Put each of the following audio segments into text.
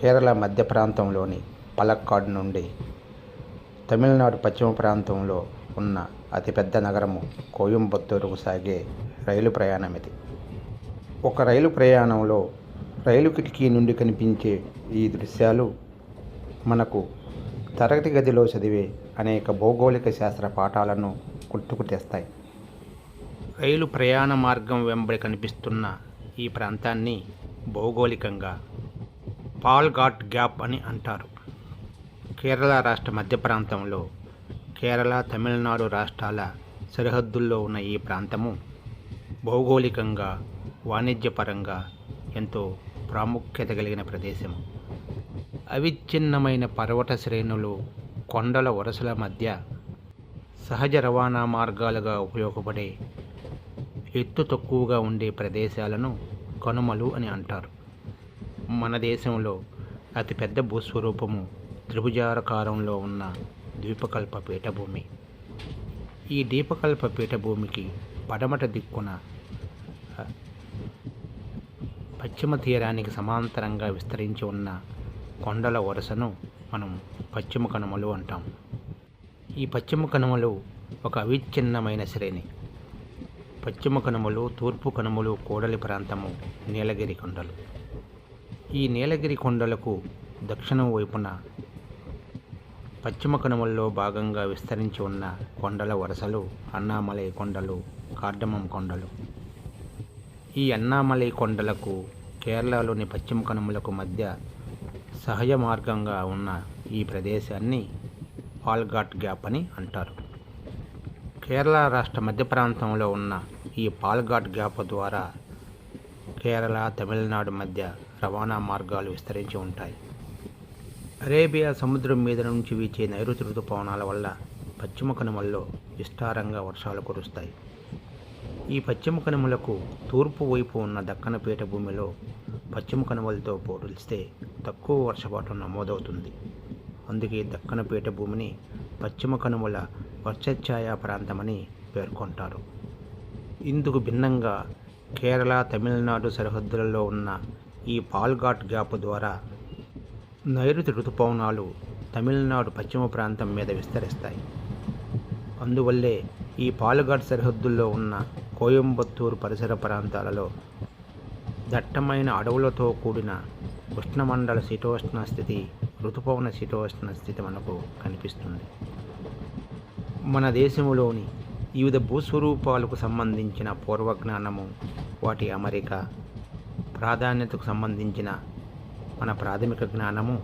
కేరళ మధ్య ప్రాంతంలోని పలక్కాడ్ నుండి తమిళనాడు పశ్చిమ ప్రాంతంలో ఉన్న అతిపెద్ద నగరము కోయంబత్తూరుకు సాగే రైలు ప్రయాణం ఇది. ఒక రైలు ప్రయాణంలో రైలు కిటికీ నుండి కనిపించే ఈ దృశ్యాలు మనకు తరగతి గదిలో చదివే అనేక భౌగోళిక శాస్త్ర పాఠాలను గుర్తుకు తెస్తాయి. రైలు ప్రయాణ మార్గం వెంబడి కనిపిస్తున్న ఈ ప్రాంతాన్ని భౌగోళికంగా పాల్ఘాట్ గ్యాప్ అని అంటారు. కేరళ రాష్ట్ర మధ్య ప్రాంతంలో కేరళ తమిళనాడు రాష్ట్రాల సరిహద్దుల్లో ఉన్న ఈ ప్రాంతము భౌగోళికంగా వాణిజ్యపరంగా ఎంతో ప్రాముఖ్యత కలిగిన ప్రదేశం అవిచ్ఛిన్నమైన పర్వత శ్రేణులు కొండల వరుసల మధ్య సహజ రవాణా మార్గాలుగా ఉపయోగపడే ఎత్తు తక్కువగా ఉండే ప్రదేశాలను కనుమలు అని అంటారు. మన దేశంలో అతిపెద్ద భూస్వరూపము త్రిభుజారకారంలో ఉన్న ద్వీపకల్ప పీఠభూమి. ఈ ద్వీపకల్ప పీఠభూమికి పడమట దిక్కున పశ్చిమ తీరానికి సమాంతరంగా విస్తరించి ఉన్న కొండల వరుసను మనం పశ్చిమ కనుమలు అంటాం. ఈ పశ్చిమ కనుమలు ఒక అవిచ్ఛిన్నమైన శ్రేణి. పశ్చిమ కనుమలు తూర్పు కనుమలు కూడలి ప్రాంతము నీలగిరి కొండలు. ఈ నీలగిరి కొండలకు దక్షిణం వైపున పశ్చిమ కనుమల్లో భాగంగా విస్తరించి ఉన్న కొండల వరుసలు అన్నామలై కొండలు కార్డమం కొండలు. ఈ అన్నామలై కొండలకు కేరళలోని పశ్చిమ కనుమలకు మధ్య సహజ మార్గంగా ఉన్న ఈ ప్రదేశాన్ని పాల్ఘాట్ గ్యాప్ అని అంటారు. కేరళ రాష్ట్ర మధ్య ప్రాంతంలో ఉన్న ఈ పాల్ఘాట్ గ్యాప్ ద్వారా కేరళ తమిళనాడు మధ్య రవాణా మార్గాలు విస్తరించి ఉంటాయి. అరేబియా సముద్రం మీద నుంచి వీచే నైరుతి ఋతుపవనాల వల్ల పశ్చిమ కనుమల్లో విస్తారంగా వర్షాలు కురుస్తాయి. ఈ పశ్చిమ కనుమలకు తూర్పు వైపు ఉన్న దక్కన పీఠభూమిలో పశ్చిమ కనుమలతో పోలిస్తే తక్కువ వర్షపాతం నమోదవుతుంది. అందుకే దక్కన పీఠభూమిని పశ్చిమ కనుమల వర్షఛాయ ప్రాంతమని పేర్కొంటారు. ఇందుకు భిన్నంగా కేరళ తమిళనాడు సరిహద్దులలో ఉన్న ఈ పాల్ఘాట్ గ్యాప్ ద్వారా నైరుతి ఋతుపవనాలు తమిళనాడు పశ్చిమ ప్రాంతం మీద విస్తరిస్తాయి. అందువల్లే ఈ పాలుఘాట్ సరిహద్దుల్లో ఉన్న కోయంబత్తూరు పరిసర ప్రాంతాలలో దట్టమైన అడవులతో కూడిన ఉష్ణమండల శీతోష్ణ స్థితి ఋతుపవన శీతోష్ణ స్థితి మనకు కనిపిస్తుంది. మన దేశంలోని వివిధ భూస్వరూపాలకు సంబంధించిన పూర్వజ్ఞానము వాటి అమరిక ప్రాధాన్యతకు సంబంధించిన మన ప్రాథమిక జ్ఞానము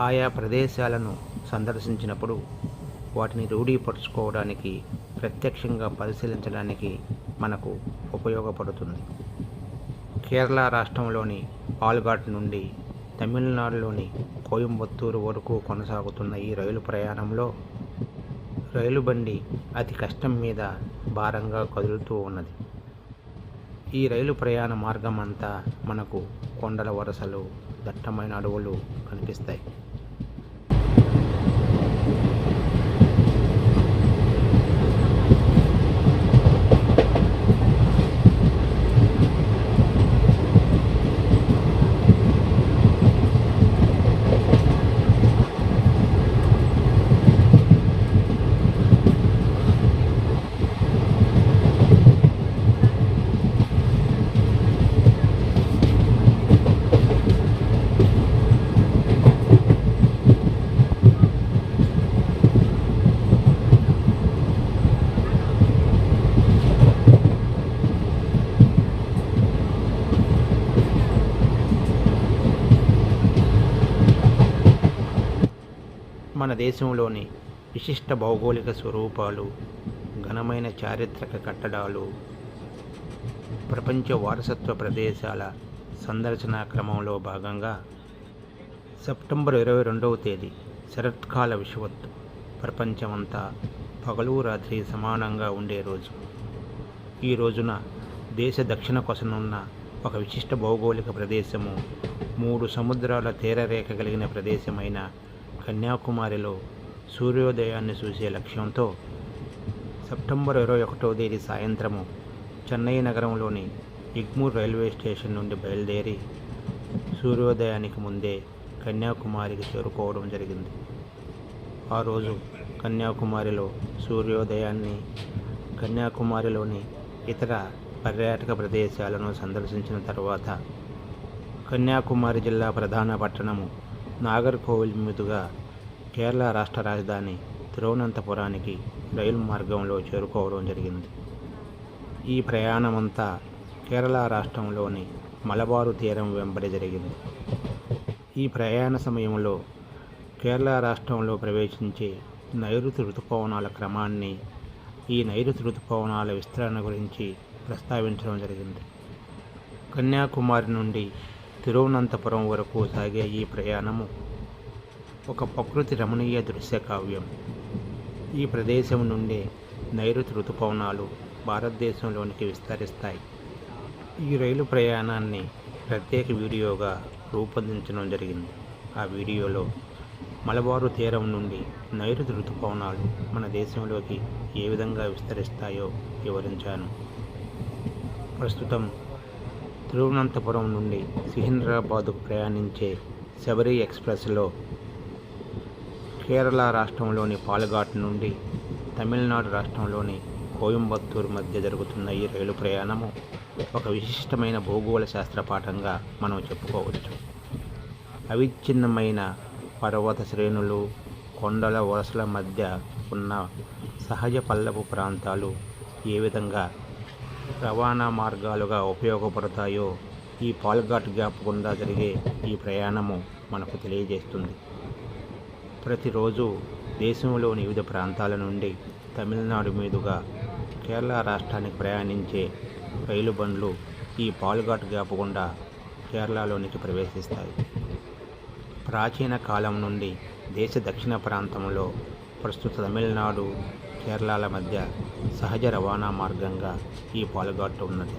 ఆయా ప్రదేశాలను సందర్శించినప్పుడు వాటిని రూఢీపరుచుకోవడానికి ప్రత్యక్షంగా పరిశీలించడానికి మనకు ఉపయోగపడుతుంది. కేరళ రాష్ట్రంలోని ఆల్ఘాట్ నుండి తమిళనాడులోని కోయంబత్తూరు వరకు కొనసాగుతున్న ఈ రైలు ప్రయాణంలో రైలు బండి అతి కష్టం మీద భారంగా కదులుతూ ఉన్నది. ఈ రైలు ప్రయాణ మార్గం అంతా మనకు కొండల వరసలు దట్టమైన అడవులు కనిపిస్తాయి. మన దేశంలోని విశిష్ట భౌగోళిక స్వరూపాలు ఘనమైన చారిత్రక కట్టడాలు ప్రపంచ వారసత్వ ప్రదేశాల సందర్శనా క్రమంలో భాగంగా సెప్టెంబర్ ఇరవై రెండవ తేదీ శరత్కాల విషువత్తు. ప్రపంచమంతా పగలు రాత్రి సమానంగా ఉండే రోజు. ఈ రోజున దేశ దక్షిణ కొసనున్న ఒక విశిష్ట భౌగోళిక ప్రదేశము మూడు సముద్రాల తీరరేఖ కలిగిన ప్రదేశమైన కన్యాకుమారిలో సూర్యోదయాన్ని చూసే లక్ష్యంతో సెప్టెంబర్ ఇరవై ఒకటో తేదీ సాయంత్రము చెన్నై నగరంలోని ఇగ్మూర్ రైల్వే స్టేషన్ నుండి బయలుదేరి సూర్యోదయానికి ముందే కన్యాకుమారికి చేరుకోవడం జరిగింది. ఆ రోజు కన్యాకుమారిలో సూర్యోదయాన్ని కన్యాకుమారిలోని ఇతర పర్యాటక ప్రదేశాలను సందర్శించిన తర్వాత కన్యాకుమారి జిల్లా ప్రధాన పట్టణము నాగర్కోవిల్ మీదుగా కేరళ రాష్ట్ర రాజధాని తిరువనంతపురానికి రైలు మార్గంలో చేరుకోవడం జరిగింది. ఈ ప్రయాణమంతా కేరళ రాష్ట్రంలోని మలబారు తీరం వెంబడి జరిగింది. ఈ ప్రయాణ సమయంలో కేరళ రాష్ట్రంలో ప్రవేశించే నైరుతి ఋతుపవనాల క్రమాన్ని ఈ నైరుతి ఋతుపవనాల విస్తరణ గురించి ప్రస్తావించడం జరిగింది. కన్యాకుమారి నుండి తిరువనంతపురం వరకు సాగే ఈ ప్రయాణము ఒక ప్రకృతి రమణీయ దృశ్య కావ్యం. ఈ ప్రదేశం నుండి నైరుతి ఋతుపవనాలు భారతదేశంలోనికి విస్తరిస్తాయి. ఈ రైలు ప్రయాణాన్ని ప్రత్యేక వీడియోగా రూపొందించడం జరిగింది. ఆ వీడియోలో మలబారు తీరం నుండి నైరుతి ఋతుపవనాలు మన దేశంలోకి ఏ విధంగా విస్తరిస్తాయో వివరించాను. ప్రస్తుతం తిరువనంతపురం నుండి సికింద్రాబాద్కు ప్రయాణించే శబరి ఎక్స్ప్రెస్లో కేరళ రాష్ట్రంలోని పాలఘాట్ నుండి తమిళనాడు రాష్ట్రంలోని కోయంబత్తూరు మధ్య జరుగుతున్న ఈ రైలు ప్రయాణము ఒక విశిష్టమైన భూగోళ శాస్త్ర పాఠంగా మనం చెప్పుకోవచ్చు. అవిచ్ఛిన్నమైన పర్వత శ్రేణులు కొండల వరసల మధ్య ఉన్న సహజ పల్లపు ప్రాంతాలు ఏ విధంగా రవాణా మార్గాలుగా ఉపయోగపడతాయో ఈ పాల్ఘాట్ గ్యాప్ గుండా జరిగే ఈ ప్రయాణము మనకు తెలియజేస్తుంది. ప్రతిరోజు దేశంలోని వివిధ ప్రాంతాల నుండి తమిళనాడు మీదుగా కేరళ రాష్ట్రానికి ప్రయాణించే రైలు బండ్లు ఈ పాల్ఘాట్ గ్యాప్ గుండా కేరళలోనికి ప్రవేశిస్తాయి. ప్రాచీన కాలం నుండి దేశ దక్షిణ ప్రాంతంలో ప్రస్తుత తమిళనాడు కేరళల మధ్య సహజ రవాణా మార్గంగా ఈ పాలుగాటు ఉన్నది.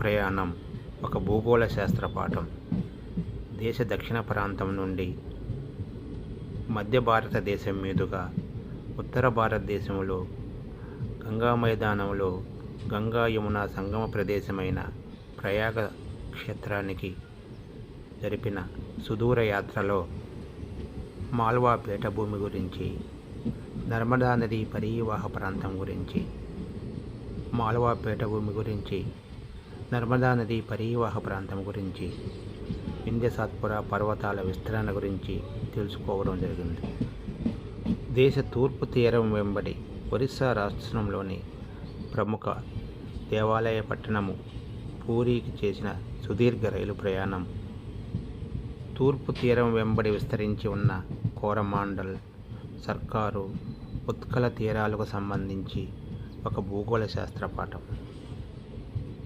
ప్రయాణం ఒక భూగోళ శాస్త్ర పాఠం. దేశ దక్షిణ ప్రాంతం నుండి మధ్య భారతదేశం మీదుగా ఉత్తర భారతదేశంలో గంగా మైదానంలో గంగా యమున సంగమ ప్రదేశమైన ప్రయాగ క్షేత్రానికి జరిపిన సుదూర యాత్రలో మాల్వా పీఠభూమి గురించి నర్మదా నది పరీవాహ ప్రాంతం గురించి మాల్వా పీఠభూమి గురించి నర్మదా నది పరీవాహ ప్రాంతం గురించి వింధ్యసాత్పుర పర్వతాల విస్తరణ గురించి తెలుసుకోవడం జరిగింది. దేశ తూర్పు తీరం వెంబడి ఒరిస్సా రాష్ట్రంలోని ప్రముఖ దేవాలయ పట్టణము పూరికి చేసిన సుదీర్ఘ రైలు ప్రయాణం. తూర్పు తీరం వెంబడి విస్తరించి ఉన్న కోరమాండల్ సర్కారు ఉత్కల తీరాలకు సంబంధించి ఒక భూగోళ శాస్త్ర పాఠం.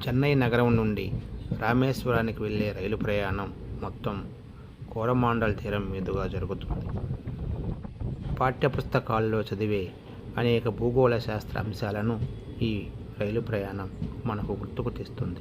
చెన్నై నగరం నుండి రామేశ్వరానికి వెళ్ళే రైలు ప్రయాణం మొత్తం కోరమాండల్ తీరం మీదుగా జరుగుతుంది. పాఠ్యపుస్తకాల్లో చదివే అనేక భూగోళ శాస్త్ర అంశాలను ఈ రైలు ప్రయాణం మనకు గుర్తుకు తెస్తుంది.